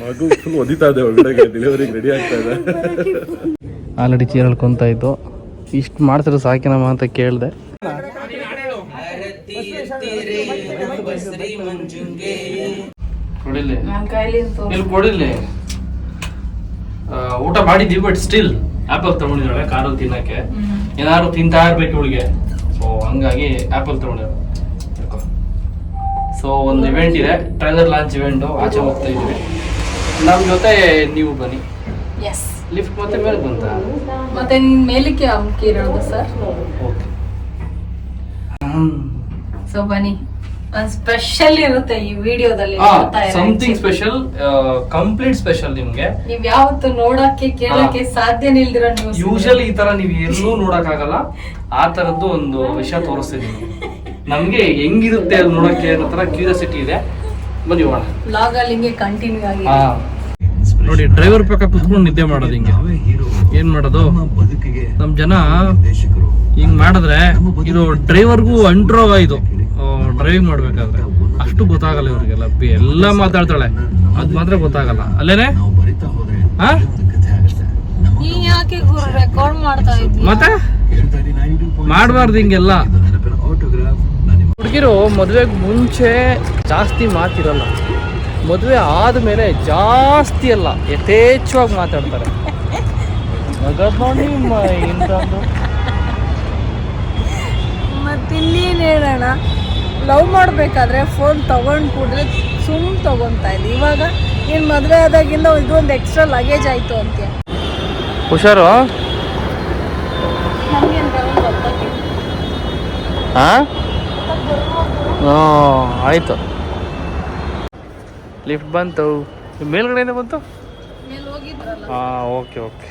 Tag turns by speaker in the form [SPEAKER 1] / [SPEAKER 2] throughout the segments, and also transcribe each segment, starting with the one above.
[SPEAKER 1] ಮಗು ಫುಲ್ ಒದಿತಾ ಇದೆ ಒಳಗಡೆ ಡೆಲಿವರಿಗೆ ರೆಡಿ ಆಗ್ತಾ ಇದೆ.
[SPEAKER 2] ಆಲ್ರೆಡಿ ಚೀರ್ ಹೇಳ್ಕೊಂತ ಇತ್ತು ಇಷ್ಟು ಮಾಡ್ತಿರೋ ಸಾಕಿನಮ್ಮ ಅಂತ ಕೇಳಿದೆ. ಕೊಡಿಲ್ಲ ಇಲ್ಲಿ ಕೊಡಿಲ್ಲ. ಊಟ ಮಾಡಿದ್ವಿ ಬಟ್ ಸ್ಟಿಲ್ ಆಪಲ್ ತಗೊಂಡಿದ್ದಾಳೆ ಕಾರಲ್ಲಿ ತಿನ್ನಕ್ಕೆ. ಏನಾದ್ರು ತಿಂತಾ ಇರ್ಬೇಕು ಇವಳಿಗೆ. ಸೊ ಹಂಗಾಗಿ ಆಪಲ್ ತಗೊಂಡಿದ್ದಾಳೆ ಸೊ ಒಂದು ಇವೆಂಟ್ ಇದೆ ಟ್ರೈಲರ್ ಲಾಂಚ್ ಇವೆಂಟ್ ಆಚೆ ಹೋಗ್ತಾ ಇದೀವಿ ನಮ್ಮ ಜೊತೆ ನೀವು ಬನ್ನಿ.
[SPEAKER 3] ಎಸ್
[SPEAKER 2] ಲಿಫ್ಟ್ ಮತ್ತೆ ಮೇಲೆ ಬಂತ?
[SPEAKER 3] ಮತ್ತೆ ಮೇಲಕ್ಕೆ ಅಮ್ಕಿರೋದು ಸರ್
[SPEAKER 2] ಓಕೆ
[SPEAKER 3] ಸೊ ಬನ್ನಿ. ಸ್ಪೆಷಲ್ ಇರುತ್ತೆ ಈ ವಿಡಿಯೋದಲ್ಲಿ
[SPEAKER 2] ಸಮಥಿಂಗ್ ಸ್ಪೆಷಲ್ ಕಂಪ್ಲೀಟ್ ಸ್ಪೆಷಲ್ ನಿಮ್ಗೆ.
[SPEAKER 3] ನೀವ್ ಯಾವತ್ತು ನೋಡಕ್ಕೆ ಕೇಳಕ್ಕೆ ಸಾಧ್ಯ ನಿಲ್ದಿರೋ ನ್ಯೂಸ್
[SPEAKER 2] ಯೂಶಲಿ ಈ ತರ ನೀವು ಎಲ್ಲೂ ನೋಡಕ್ ಆಗಲ್ಲ ಆ ತರದ್ದು ಒಂದು ವಿಷಯ ತೋರಿಸ್ತಿದೀನಿ ನಮ್ಗೆ ಹೆಂಗಿರುತ್ತೆ ಅದು ನೋಡಕ್ಕೆ ಅನ್ನೋ ತರ ಕ್ಯೂರಿಯಾಸಿಟಿ ಇದೆ. ಬನ್ನಿ ಹೋಗೋಣ.
[SPEAKER 3] ಬ್ಲಾಗ್ ಅಲ್ಲಿ ಹಿಂಗೆ ಕಂಟಿನ್ಯೂ ಆಗಿ
[SPEAKER 2] ನೋಡಿ ಡ್ರೈವರ್ ಪಕ್ಕ ಕುತ್ಕೊಂಡು ನಿದ್ದೆ ಮಾಡೋದು ಹಿಂಗೆ. ಏನ್ ಮಾಡೋದು? ನಮ್ ಜನ ಹಿಂಗ್ ಮಾಡಿದ್ರೆ ಇದು ಡ್ರೈವರ್ಗೂ ಅಂಟ್ರೋಗ ಇದು. ಡ್ರೈವಿಂಗ್ ಮಾಡ್ಬೇಕಾದ್ರೆ. ಅಷ್ಟು ಗೊತ್ತಾಗಲ್ಲ ಇವ್ರಿಗೆಲ್ಲ. ಎಲ್ಲ ಮಾತಾಡ್ತಾಳೆ. ಅದ್ ಮಾತ್ರ ಗೊತ್ತಾಗಲ್ಲ. ಅಲ್ಲೇನೆ? ಮತ್ತೆ? ಮಾಡ್ಬಾರ್ದು ಹಿಂಗೆಲ್ಲ. ಹುಡುಗಿರು ಮದುವೆಗೆ ಮುಂಚೆ ಜಾಸ್ತಿ ಮಾತಿರಲ್ಲ. ಮದುವೆ ಆದಮೇಲೆ ಜಾಸ್ತಿ ಅಲ್ಲ ಯಥೇಚ್ಛವಾಗಿ ಮಾತಾಡ್ತಾರೆ.
[SPEAKER 3] ಮತ್ತಿನ್ನೇನು ಹೇಳೋಣ? ಲವ್ ಮಾಡಬೇಕಾದ್ರೆ ಫೋನ್ ತೊಗೊಂಡು ಕೂಡ್ರೆ ಸುಮ್ ತಗೊಂತಾ ಇದ್ದೆ. ಇವಾಗ ಏನು ಮದುವೆ ಆದಾಗಿಂದ ಇದೊಂದು ಎಕ್ಸ್ಟ್ರಾ ಲಗೇಜ್ ಆಯಿತು ಅಂತ
[SPEAKER 2] ಹುಷಾರು?
[SPEAKER 3] ನಮ್ಗೆ
[SPEAKER 2] ಹಾಂ ಹಾಂ ಆಯಿತು. ಲಿಫ್ಟ್ ಬಂತು. ಮೇಲ್ಗಡೆಯಿಂದ ಬಂತು? ಹಾ ಓಕೆ ಓಕೆ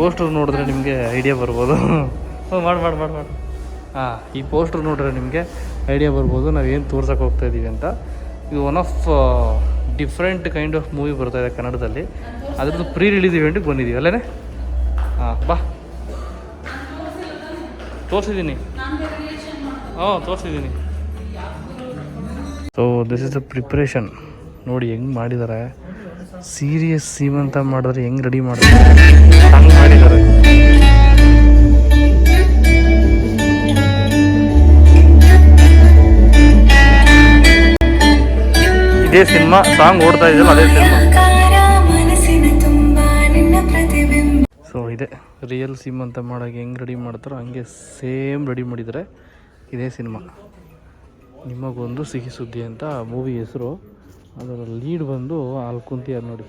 [SPEAKER 2] ಪೋಸ್ಟರ್ ನೋಡಿದ್ರೆ ನಿಮಗೆ ಐಡಿಯಾ ಬರ್ಬೋದು. ಹ್ಞೂ ಮಾಡಿ ಮಾಡಿ ಮಾಡಿ ಮಾಡಿ. ಹಾಂ ಈ ಪೋಸ್ಟರ್ ನೋಡಿದ್ರೆ ನಿಮಗೆ ಐಡಿಯಾ ಬರ್ಬೋದು, ನಾವು ಏನು ತೋರ್ಸಕ್ಕೆ ಹೋಗ್ತಾ ಇದ್ದೀವಿ ಅಂತ. ಇದು one of different kind of movie ಬರ್ತಾ ಇದೆ ಕನ್ನಡದಲ್ಲಿ. ಅದ್ರದ್ದು ಪ್ರೀ ರಿಲೀಸ್ ಇವೆಂಟಿಗೆ ಬಂದಿದ್ದೀವಿ ಅಲ್ಲೇ ಹಾಂ ಬಾ. ತೋರಿಸಿದ್ದೀನಿ. ಹಾಂ, ತೋರಿಸಿದ್ದೀನಿ. So this is the preparation ನೋಡಿ ಹೆಂಗೆ ಮಾಡಿದ್ದಾರೆ ಸೀರಿಯಸ್ ಸೀಮಂತ ಮಾಡಿದ್ರೆ ಹೆಂಗೆ ರೆಡಿ ಮಾಡ್ತಾರೆ. ಹಂಗೆ ಮಾಡಿದ್ದಾರೆ ಇದೇ ಸಿನಿಮಾ ಸಾಂಗ್ ಓಡ್ತಾ ಇದೆಯಲ್ಲ, ಅದೇ ಸಿನಿಮಾ. ಸೊ ಇದೆ. ರಿಯಲ್ ಸಿಮ್ ಅಂತ ಮಾಡೋಕೆ ಹೆಂಗೆ ರೆಡಿ ಮಾಡ್ತಾರೋ ಹಂಗೆ ಸೇಮ್ ರೆಡಿ ಮಾಡಿದ್ದಾರೆ ಇದೇ ಸಿನಿಮಾ. ನಿಮಗೊಂದು ಸಿಹಿ ಸುದ್ದಿ ಅಂತ ಮೂವಿ ಹೆಸರು. ಅದರ ಲೀಡ್ ಬಂದು ಅಲ್ಲಿ ಕುಂತಿಯಾರ ನೋಡಿ.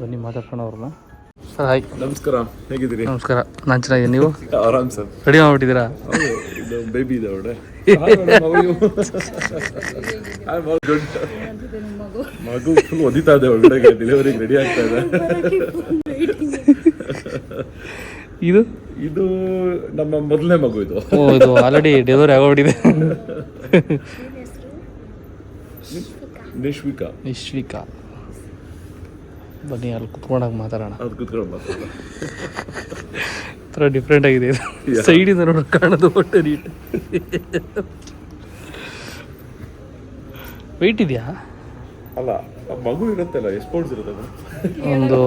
[SPEAKER 2] ಬನ್ನಿ ಅವ್ರನ್ನ. ಸರ್ ಹಾಯ್
[SPEAKER 1] ನಮಸ್ಕಾರ. ಹೇಗಿದ್ದೀರಿ?
[SPEAKER 2] ನಮಸ್ಕಾರ. ನಾನು ಚೆನ್ನಾಗಿದ್ದೀನಿ. ನೀವು?
[SPEAKER 1] ಆರಾಮ್ ಸರ್.
[SPEAKER 2] ರೆಡಿ ಮಾಡ್ಬಿಟ್ಟಿದ್ದೀರಾ?
[SPEAKER 1] ಬೇಬಿ ಇದೆ ಅವಡೆ ಮಗು ಫುಲ್ ಒದಿತಾ ಇದೆ ಒಳಗಡೆಗೆ ಡೆಲಿವರಿ ರೆಡಿ ಆಗ್ತಾ ಇದೆ.
[SPEAKER 2] ಇದು?
[SPEAKER 1] ಇದು ನಮ್ಮ ಮೊದಲನೇ ಮಗು ಇದು.
[SPEAKER 2] ಓ ಇದು ಆಲ್ರೆಡಿ ಡೆಲಿವರಿ ಆಗೋಗ್ಬಿಟ್ಟಿದೆ.
[SPEAKER 1] ನಿಶ್ವಿಕಾ.
[SPEAKER 2] ಇಶ್ವಿಕಾ ಬನ್ನಿ ಅಲ್ಲಿ ಕುತ್ಕೊಂಡಾಗ ಮಾತಾಡೋಣ.
[SPEAKER 1] ಅದು ಕುತ್ಕೊಂಡು
[SPEAKER 2] ಥರ ಡಿಫ್ರೆಂಟ್ ಆಗಿದೆ ಇದು. ಸೈಡಿಂದ ನೋಡಿ ಕಾಣೋದು ಹೊಟ್ಟೆ ನೀಟ್. ವೆಯ್ಟ್ ಇದೆಯಾ?
[SPEAKER 1] ಅಲ್ಲ ಮಗು ಇರುತ್ತಲ್ಲ ಎಸ್ಪೋರ್ಟ್ಸ್ ಇರುತ್ತೆ?
[SPEAKER 2] ಒಂದು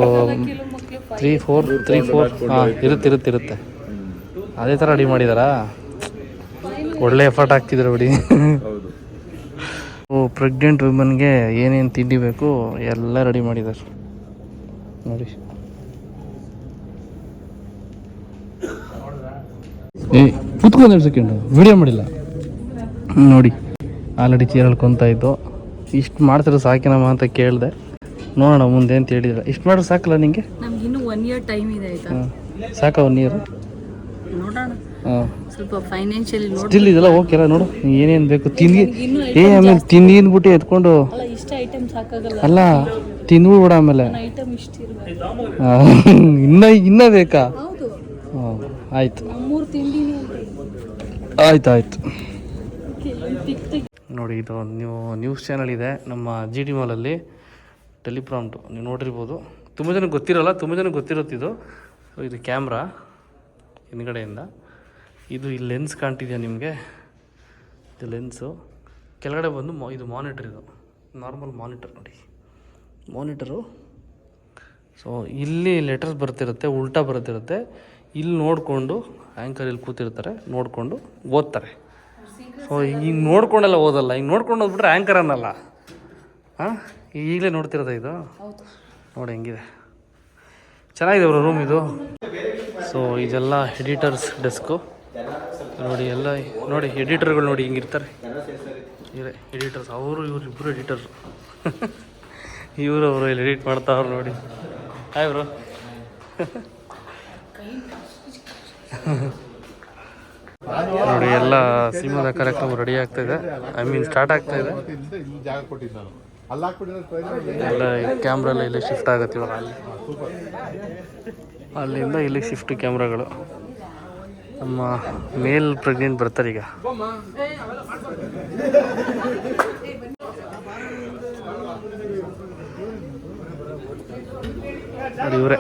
[SPEAKER 2] ತ್ರೀ ಫೋರ್ ತ್ರೀ ಫೋರ್ ಹಾಂ ಇರುತ್ತೆ ಇರುತ್ತೆ ಇರುತ್ತೆ. ಅದೇ ಥರ ರೆಡಿ ಮಾಡಿದಾರಾ? ಒಳ್ಳೆ ಎಫರ್ಟ್ ಹಾಕ್ತಿದ್ರು ಬಿಡಿ. ಪ್ರೆಗ್ನೆಂಟ್ ವುಮನ್ಗೆ ಏನೇನು ತಿಂಡಿ ಬೇಕು ಎಲ್ಲ ರೆಡಿ ಮಾಡಿದ್ದಾರೆ ನೋಡಿ. ಏ ಕೂತ್ಕೊಂಡು ಸೆಕೆಂಡು ವಿಡಿಯೋ ಮಾಡಿಲ್ಲ? ನೋಡಿ. ಆಲ್ರೆಡಿ ಚೇರ್ ಹೇಳ್ಕೊಂತ ಇದ್ದು. ಇಷ್ಟು ಮಾಡ್ತಿರೋ ಸಾಕಿನಮ್ಮ ಅಂತ ಕೇಳಿದೆ. ನೋಡೋಣ ಮುಂದೆ ಅಂತ ಹೇಳಿದ್ರೆ ಇಷ್ಟು ಮಾಡಿದ್ರೆ ಸಾಕಲ್ಲ ನಿಂಗೆ?
[SPEAKER 3] ನಮ್ಗೆ ಇನ್ನೂ ಒನ್ ಇಯರ್ ಟೈಮ್ ಇದೆ ಆಯ್ತಾ?
[SPEAKER 2] ಸಾಕ ಒನ್ ಇಯರ್
[SPEAKER 3] ನೋಡೋಣ.
[SPEAKER 2] ಹಾಂ
[SPEAKER 3] ಸ್ವಲ್ಪ ಫೈನಾನ್ಷಿಯಲಿ ನೋಡಿ
[SPEAKER 2] ಸ್ಟಿಲ್ ಇದೆಲ್ಲ ಓಕೆಲ್ಲ ನೋಡು. ಏನೇನು ಬೇಕು ತಿಂದು ಏ ಆಮೇಲೆ ಬಿಟ್ಟು ಎತ್ಕೊಂಡು
[SPEAKER 3] ಅಲ್ಲ
[SPEAKER 2] ತಿಂದ್ಬಿಡ ಆಮೇಲೆ.
[SPEAKER 3] ಐಟಮ್ ಇಷ್ಟ ಇರ್ಬೇಕು.
[SPEAKER 2] ಇನ್ನ ಇನ್ನ ಬೇಕಾ? ಆಯ್ತು. ಆಯ್ತು ಆಯ್ತು. ನೋಡಿ ಇದು ನೀವು ನ್ಯೂಸ್ ಚಾನಲ್ ಇದೆ ನಮ್ಮ ಜಿ ಡಿ ಮಾಲಲ್ಲಿ ಟೆಲಿಪ್ರಾಮ್ಟು ನೀವು ನೋಡಿರ್ಬೋದು. ತುಂಬ ಜನ ಗೊತ್ತಿರೋಲ್ಲ ತುಂಬ ಜನ ಗೊತ್ತಿರುತ್ತಿದ್ದು ಸೊ ಇದು ಕ್ಯಾಮ್ರಾ ಹಿಂದ್ಗಡೆಯಿಂದ. ಇದು ಈ ಲೆನ್ಸ್ ಕಾಣ್ತಿದೆಯಾ ನಿಮಗೆ? ಇದು ಲೆನ್ಸು ಕೆಳಗಡೆ ಬಂದು ಮಾ ಇದು ಮಾನಿಟ್ರ್ ಇದು. ನಾರ್ಮಲ್ ಮಾನಿಟರ್ ನೋಡಿ. ಮಾನಿಟರು ಸೊ ಇಲ್ಲಿ ಲೆಟರ್ಸ್ ಬರ್ತಿರುತ್ತೆ ಉಲ್ಟಾ ಬರ್ತಿರುತ್ತೆ. ಇಲ್ಲಿ ನೋಡಿಕೊಂಡು ಆ್ಯಂಕರ್ ಇಲ್ಲಿ ಕೂತಿರ್ತಾರೆ ನೋಡಿಕೊಂಡು ಓದ್ತಾರೆ. ಸೊ ಈಗ ನೋಡ್ಕೊಂಡೆಲ್ಲ ಓದಲ್ಲ. ಈಗ ನೋಡ್ಕೊಂಡು ಓದ್ಬಿಟ್ರೆ ಆ್ಯಂಕರ್ ಅನ್ನಲ್ಲ. ಹಾಂ? ಈಗಲೇ ನೋಡ್ತಿರೋದ ಇದು? ನೋಡಿ ಹೆಂಗಿದೆ. ಚೆನ್ನಾಗಿದೆ ಅವರು ರೂಮ್ ಇದು. ಸೊ ಇದೆಲ್ಲ ಎಡಿಟರ್ಸ್ ಡೆಸ್ಕು ನೋಡಿ ಎಲ್ಲ ನೋಡಿ ಎಡಿಟರ್ಗಳು ನೋಡಿ ಹಿಂಗಿರ್ತಾರೆ ಇವರೇ ಎಡಿಟರ್ಸ್ ಅವರು ಇವರು ಇಬ್ಬರು ಎಡಿಟರ್ ಇವರು ಅವರು ಇಲ್ಲಿ ಎಡಿಟ್ ಮಾಡ್ತಾವ್ರು ನೋಡಿ. ಹಾಯ್ ಬ್ರೋ ನೋಡಿ, ಎಲ್ಲ ಸಿನಿಮಾದ ಕಾರ್ಯಕ್ರಮ ರೆಡಿ ಆಗ್ತಾ ಇದೆ. ಐ ಮೀನ್ ಸ್ಟಾರ್ಟ್ ಆಗ್ತಾ ಇದೆ. ಎಲ್ಲ ಕ್ಯಾಮ್ರಾ ಎಲ್ಲ ಇಲ್ಲಿ ಶಿಫ್ಟ್ ಆಗತ್ತೆ ಇವಾಗ ಅಲ್ಲಿ. ಅಲ್ಲಿಂದ ಇಲ್ಲಿ ಶಿಫ್ಟ್ ಕ್ಯಾಮ್ರಾಗಳು ನಮ್ಮ ಮೇಲ್ ಪ್ರೆಗ್ನೆಂಟ್ ಬರ್ತಾರೆ ಈಗ. ನೋಡಿ ಇವರೇ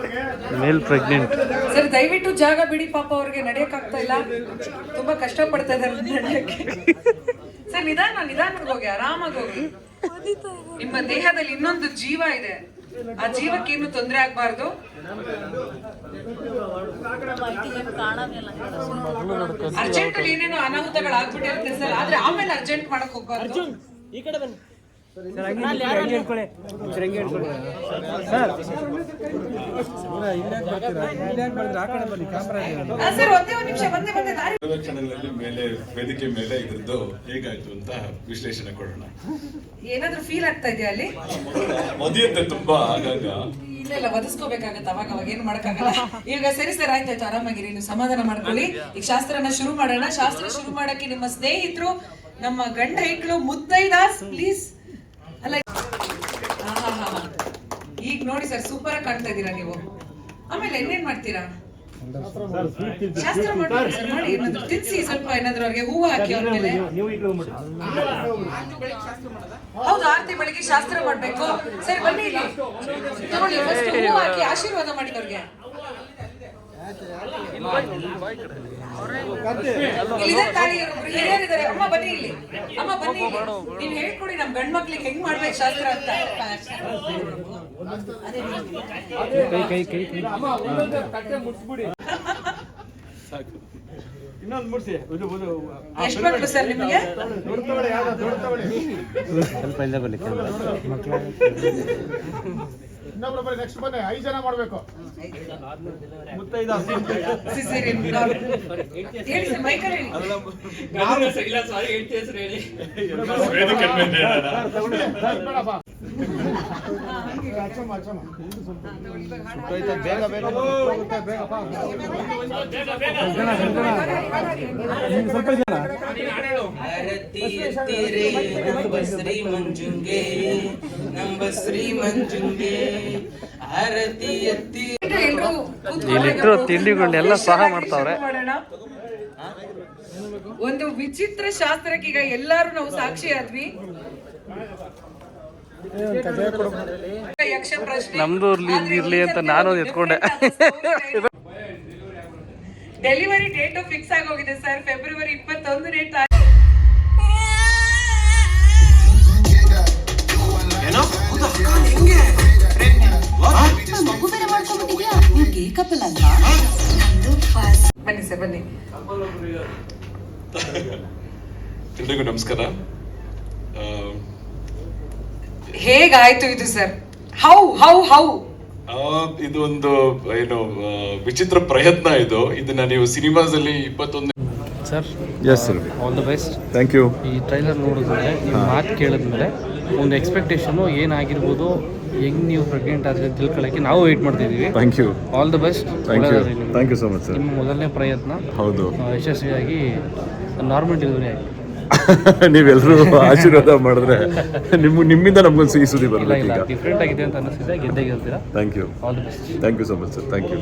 [SPEAKER 2] ಮೇಲ್ ಪ್ರೆಗ್ನೆಂಟ್
[SPEAKER 4] ಸರ್ ದಯವಿಟ್ಟು ಜಾಗ ಬಿಡಿ ಪಾಪ ಅವ್ರಿಗೆ ನಡೆಯಕ್ ಆಗ್ತಾ ಇಲ್ಲ. ತುಂಬಾ ಕಷ್ಟ ಪಡ್ತಾ ಇದ್ದಾರೆ ನಡೆಯಕ್ಕೆ. ಸರ್ ನಿಧಾನ ನಿಧಾನಕ್ಕೆ ಹೋಗಿ ಆರಾಮಾಗಿ ಹೋಗಿ. ನಿಮ್ಮ ದೇಹದಲ್ಲಿ ಇನ್ನೊಂದು ಜೀವ ಇದೆ. ಆ ಜೀವಕ್ಕೆ ಏನು ತೊಂದರೆ ಆಗ್ಬಾರ್ದು. ಅರ್ಜೆಂಟ್ ಅಲ್ಲಿ ಏನೇನೋ ಅನಾಹುತಗಳು ಆಗ್ಬಿಟ್ಟಿರುತ್ತೆ ಸರ್ ಆದ್ರೆ ಆಮೇಲೆ ಅರ್ಜೆಂಟ್ ಮಾಡಕ್ ಹೋಗ್ಬಾರ್ದು. ಈ ಕಡೆ ಒಂದೇ
[SPEAKER 1] ಕ್ಷಣಗಳಲ್ಲಿ ಮೇಲೆ ವೇದಿಕೆ ಮೇಲೆ ಇದ್ರದ್ದು ಹೇಗಾಯ್ತು ಅಂತ ವಿಶ್ಲೇಷಣೆ ಕೊಡೋಣ.
[SPEAKER 4] ಏನಾದ್ರೂ ಫೀಲ್ ಆಗ್ತಾ ಇದೆಯಾ ಅಲ್ಲಿ?
[SPEAKER 1] ಮದುವೆ ತುಂಬಾ ಆಗಾಗ.
[SPEAKER 4] ಇಲ್ಲ ಇಲ್ಲ ಅವಾಗ ಅವಾಗ ಏನು ಮಾಡಕ್ಕಾಗಲ್ಲ. ಈಗ ಸರಿ ಸರ್ ಆಯ್ತಾಯ್ತು ಆರಾಮಾಗಿರಿ ನೀವು ಸಮಾಧಾನ ಮಾಡ್ಕೊಳ್ಳಿ. ಈಗ ಶಾಸ್ತ್ರನ ಶುರು ಮಾಡೋಣ. ಶಾಸ್ತ್ರ ಶುರು ಮಾಡಕ್ಕೆ ನಿಮ್ಮ ಸ್ನೇಹಿತರು ನಮ್ಮ ಗಂಡ ಹೆಕ್ಳು ಮುತ್ತೈದಾಸ್ ಪ್ಲೀಸ್ ಅಲ್ಲ. ಈಗ ನೋಡಿ ಸರ್ ಸೂಪರ್ ಆಗಿ ಕಾಣ್ತಾ ಇದ್ದೀರಾ ನೀವು. ಆಮೇಲೆ ಇನ್ನೇನ್ ಮಾಡ್ತೀರಾ? ಶಾಸ್ತ್ರ ತಿನ್ಸಿ, ಸ್ವಲ್ಪ ಏನಾದ್ರು ಅವ್ರಿಗೆ ಹೂವು ಹಾಕಿ ಅವ್ರ ಮೇಲೆ. ಹೌದು, ಆರತಿ ಬೆಳಿಗ್ಗೆ ಶಾಸ್ತ್ರ ಮಾಡ್ಬೇಕು. ಸರಿ, ಬನ್ನಿ ಇಲ್ಲಿ. ಹೂವು ಹಾಕಿ ಆಶೀರ್ವಾದ ಮಾಡಿ ಅವ್ರಿಗೆ ಇಲ್ಲಿದೆ ತಾಳಿ ಹಿರಿಯರಿದ್ದಾರೆ. ಅಮ್ಮ ಬನ್ನಿ ಇಲ್ಲಿ. ಅಮ್ಮ ಬನ್ನಿ ನೀನ್ ಹೇಳ್ಕೊಡಿ ನಮ್ ಗಂಡ್ ಮಕ್ಳಿಗೆ ಹೆಂಗ್ ಮಾಡ್ಬೇಕು ಶಾಸ್ತ್ರ ಅಂತ. ಎಷ್ಟು ಮಕ್ಳು ಸರ್ ನಿಮಗೆ?
[SPEAKER 5] ಇನ್ನೊಬ್ರು ಬರೀ ನೆಕ್ಸ್ಟ್ ಬನ್ನಿ ಐದು ಜನ ಮಾಡ್ಬೇಕು. ಬೇಡಪ್ಪ
[SPEAKER 6] ಎತ್ತಿರೆ ನಂಬ ಶ್ರೀ
[SPEAKER 2] ತಿಂಡಿಗಳನ್ನೆಲ್ಲ ಸಹ ಮಾಡ್ತಾವ್ರೆ.
[SPEAKER 4] ಒಂದು ವಿಚಿತ್ರ ಶಾಸ್ತ್ರಕ್ಕೆ ಈಗ ಎಲ್ಲಾರು ನಾವು ಸಾಕ್ಷಿ ಆದ್ವಿ. ಯಕ್ಷ ಪ್ರಶ್ನೆ
[SPEAKER 2] ನಮ್ದು ಇರ್ಲಿ- ಅಂತ ನಾನು ಎತ್ಕೊಂಡೆ.
[SPEAKER 4] ಡೆಲಿವರಿ ಡೇಟ್ ಫಿಕ್ಸ್ ಆಗೋಗಿದೆ ಸರ್ ಫೆಬ್ರವರಿ ಇಪ್ಪತ್ತೊಂದನೇ ಬನ್ನಿ ಸರ್ ಬನ್ನಿ.
[SPEAKER 1] ಎಲ್ರಿಗೂ ನಮಸ್ಕಾರ.
[SPEAKER 4] ಹೇಗಾಯ್ತು ಇದು ಸರ್ ಹೌ ಹೌ ಹೌ
[SPEAKER 1] ಇದು ಒಂದು ಏನು ವಿಚಿತ್ರ ಪ್ರಯತ್ನ ಇದು. ಇದನ್ನ ನೀವು ಸಿನಿಮಾದಲ್ಲಿ ಅಲ್ಲಿ ಇಪ್ಪತ್ತೊಂದು
[SPEAKER 2] sir
[SPEAKER 7] yes sir
[SPEAKER 2] all the best
[SPEAKER 7] thank you
[SPEAKER 2] ಈ ಟ್ರೈಲರ್ ನೋಡಿದ್ಮೇಲೆ ನೀವು ಮಾತು ಕೇಳಿದ್ಮೇಲೆ ಒಂದು ಎಕ್ಸ್ಪೆಕ್ಟೇಷನು ಏನಾಗಿರ್ಬೋದು ಹೆಂಗ್ ನೀವು ಪ್ರೆಗ್ನೆಂಟ್ ಆದ್ರೆ ಅಂತ ತಿಳ್ಕೊಳ್ಳೋಕ್ಕೆ ನಾವು ವೆಯ್ಟ್ ಮಾಡ್ತಿದ್ದೀವಿ
[SPEAKER 7] thank you
[SPEAKER 2] all the best
[SPEAKER 7] thank you thank you so much sir
[SPEAKER 2] ನಿಮ್ಮ ಮೊದಲನೇ ಪ್ರಯತ್ನ.
[SPEAKER 7] ಹೌದು.
[SPEAKER 2] ಯಶಸ್ವಿಯಾಗಿ ನಾರ್ಮಲ್ ಡೆಲಿವರಿ ಆಗಿ
[SPEAKER 7] ನೀವೆಲ್ಲರೂ ಆಶೀರ್ವಾದ ಮಾಡಿದ್ರೆ ನಿಮ್ಮ ನಿಮ್ಮಿಂದ ನಮ್ಗೊಂದು ಸಿಹಿ ಸುದ್ದಿ ಬರಬೇಕು
[SPEAKER 2] ಡಿಫ್ರೆಂಟ್ ಆಗಿದೆ ಅಂತ ಅನ್ನಿಸ್ತಿದೆ ಗೆದ್ದೆ ಗೆಲ್ತೀರಾ?
[SPEAKER 7] Thank you
[SPEAKER 2] all the best
[SPEAKER 7] thank you so much sir thank you